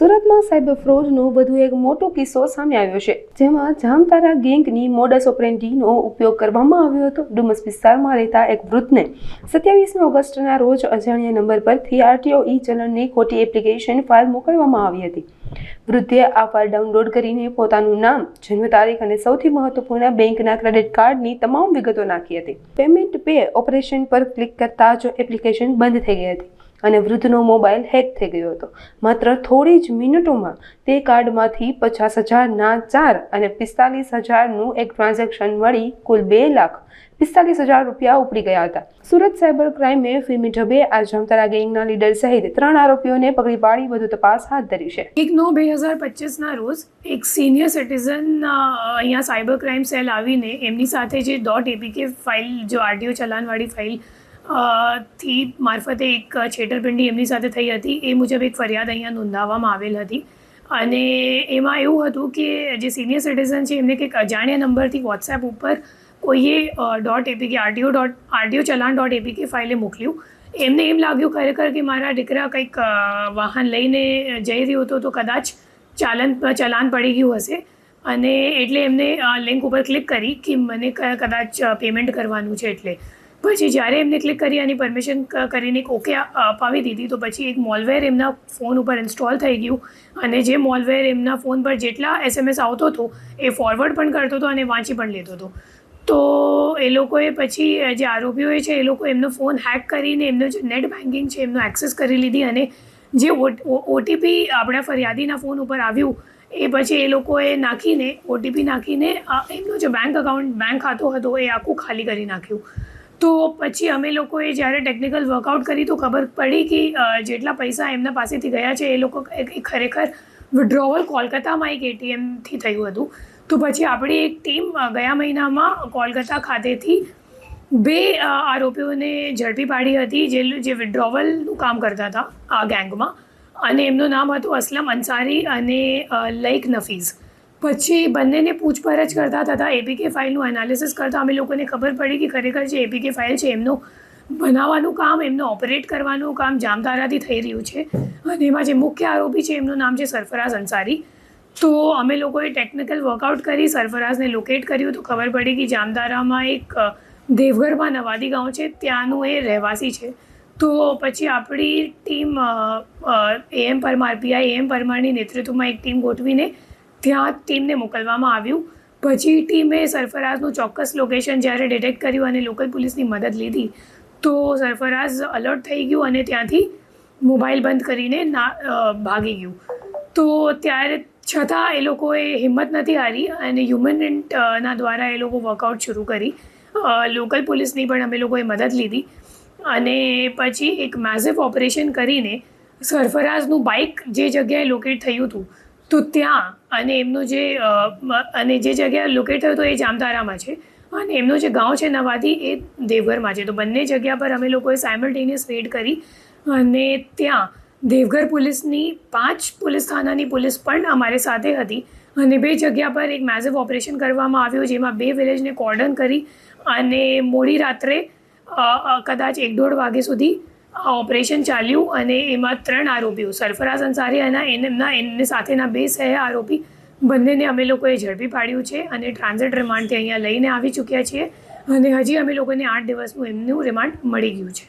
સુરતમાં સાયબર ફ્રોડનો વધુ એક મોટો કિસ્સો સામે આવ્યો છે, જેમાં જામતારા ગેંગની મોડસ ઓપરેન્ટીનો ઉપયોગ કરવામાં આવ્યો હતો. ડુમસ વિસ્તારમાં રહેતા એક વૃદ્ધને સત્યાવીસમી ઓગસ્ટના રોજ અજાણ્યા નંબર પરથી આરટીઓ ઈ ચલણની ખોટી એપ્લિકેશન ફાઇલ મોકલવામાં આવી હતી. વૃદ્ધે આ ફાઇલ ડાઉનલોડ કરીને પોતાનું નામ, જન્મ તારીખ અને સૌથી મહત્વપૂર્ણ બેંકના ક્રેડિટ કાર્ડની તમામ વિગતો નાખી હતી. પેમેન્ટ પે ઓપરેશન પર ક્લિક કરતા જ એપ્લિકેશન બંધ થઈ ગઈ હતી. અને વૃદ્ધનો મોબાઈલ હેક થઈ ગયો હતો. માત્ર થોડી જ મિનિટોમાં તે કાર્ડમાંથી પચાસ હજારના ચાર અને પિસ્તાલીસ હજારનું એક ટ્રાન્ઝેક્શન મળી કુલ બે લાખ પિસ્તાલીસ હજાર રૂપિયા ઉપડી ગયા હતા. સુરત સાયબર ક્રાઇમે ફિલ્મી ઢબે આ જામતારા ગેંગના લીડર સહિત ત્રણ આરોપીઓને પકડી પાડી વધુ તપાસ હાથ ધરી છે. એક નવ બે હજાર પચીસના રોજ એક સિનિયર સિટીઝન અહીંયા સાયબર ક્રાઇમ સેલ આવીને એમની સાથે જે ડોટ એપીકે ફાઇલ, જો આરટીઓ ચલાનવાળી ફાઇલ થી મારફતે એક છેતરપિંડી એમની સાથે થઈ હતી. એ મુજબ એક ફરિયાદ અહીંયા નોંધાવવામાં આવેલ હતી. અને એમાં એવું હતું કે જે સિનિયર સિટીઝન છે, એમને કંઈક અજાણ્યા નંબરથી વોટ્સએપ ઉપર કોઈએ dot APK RTO dot RTO challan dot APK ફાઇલે મોકલ્યું. એમને એમ લાગ્યું ખરેખર કે મારા દીકરા કંઈક વાહન લઈને જઈ રહ્યો હતો તો કદાચ ચાલન, ચલાન પડી ગયું હશે. અને એટલે એમને લિંક ઉપર ક્લિક કરી કે મને કદાચ પેમેન્ટ કરવાનું છે એટલે. પછી જ્યારે એમને ક્લિક કરી અને પરમિશન કરીને એક ઓકે અપાવી દીધી, તો પછી એક મોલવેર એમના ફોન ઉપર ઇન્સ્ટોલ થઈ ગયું. અને જે મોલવેર એમના ફોન પર જેટલા એસએમએસ આવતો હતો, એ ફોરવર્ડ પણ કરતો હતો અને વાંચી પણ લેતો હતો. તો એ લોકોએ પછી જે આરોપીઓએ છે, એ લોકો એમનો ફોન હેક કરીને એમનો જે નેટ બેન્કિંગ છે, એમનો એક્સેસ કરી લીધી અને જે ઓટીપી આપણા ફરિયાદીના ફોન ઉપર આવ્યું, એ પછી એ લોકોએ નાખીને ઓટીપી નાખીને એમનો જે બેંક અકાઉન્ટ બેંક ખાતું હતો, એ આખું ખાલી કરી નાખ્યું. તો પછી અમે લોકોએ જ્યારે ટેકનિકલ વર્કઆઉટ કરી તો ખબર પડી કે જેટલા પૈસા એમના પાસેથી ગયા છે, એ લોકો ખરેખર વિડ્રોવલ કોલકાતામાં એક એટીએમથી થયું હતું. તો પછી આપણી એક ટીમ ગયા મહિનામાં કોલકાતા ખાતેથી બે આરોપીઓને ઝડપી પાડી હતી, જે જે વિડ્રોવલનું કામ કરતા હતા આ ગેંગમાં અને એમનું નામ હતું અસલમ અંસારી અને લઈક નફીઝ પછી બંનેને પૂછપરછ કરતા તથા એપીકે ફાઇલનું એનાલિસિસ કરતાં અમે લોકોને ખબર પડી કે ખરેખર જે એપીકે ફાઇલ છે, એમનું બનાવવાનું કામ, એમને ઓપરેટ કરવાનું કામ જામતારાથી થઈ રહ્યું છે. અને એમાં જે મુખ્ય આરોપી છે, એમનું નામ છે સરફરાઝ અંસારી. તો અમે લોકોએ ટેકનિકલ વર્કઆઉટ કરી, સરફરાઝને લોકેટ કર્યું. તો ખબર પડી કે જામતારામાં એક દેવઘરમાં નવાદી ગાંવ છે, ત્યાંનું એ રહેવાસી છે. તો પછી આપણી team AM Parmar PI M પરમારની નેતૃત્વમાં એક ટીમ ગોઠવીને ત્યાં ટીમને મોકલવામાં આવ્યું. પછી ટીમે સરફરાઝનું ચોક્કસ લોકેશન જ્યારે ડિટેક્ટ કર્યું અને લોકલ પોલીસની મદદ લીધી, તો સરફરાઝ અલર્ટ થઈ ગયું અને ત્યાંથી મોબાઈલ બંધ કરીને ના ભાગી ગયું. તો ત્યારે છતાં એ લોકોએ હિંમત નથી હારી અને હ્યુમન દ્વારા એ લોકો વર્કઆઉટ શરૂ કરી. લોકલ પોલીસની પણ અમે લોકોએ મદદ લીધી અને પછી એક મેઝિવ ઓપરેશન કરીને સરફરાઝનું બાઇક જે જગ્યાએ લોકેટ થયું હતું તો ત્યાં અને એમનું જે અને જે જગ્યા લોકેટ થયો હતો એ જામતારામાં છે. અને એમનું જે ગાંવ છે નવાદી એ દેવઘરમાં છે. તો બંને જગ્યા પર અમે લોકોએ સાયમલ્ટેનિયસ રેડ કરી અને ત્યાં દેવઘર પોલીસની પાંચ પોલીસ થાનાની પોલીસ પણ અમારી સાથે હતી. અને બે જગ્યા પર એક મેઝિવ ઓપરેશન કરવામાં આવ્યું જેમાં બે વિલેજને કોર્ડન કરી અને મોડી રાત્રે કદાચ એક દોઢ વાગે સુધી આ ઓપરેશન ચાલ્યું અને એમાં ત્રણ આરોપીઓ, સરફરાઝ અંસારી અને એમના એમની સાથેના બે સહ આરોપી બંનેને અમે લોકોએ ઝડપી પાડ્યું છે અને ટ્રાન્ઝિટ રિમાન્ડથી અહીંયા લઈને આવી ચૂક્યા છીએ અને હજી અમે લોકોને આઠ દિવસનું એમનું રિમાન્ડ મળી ગયું છે.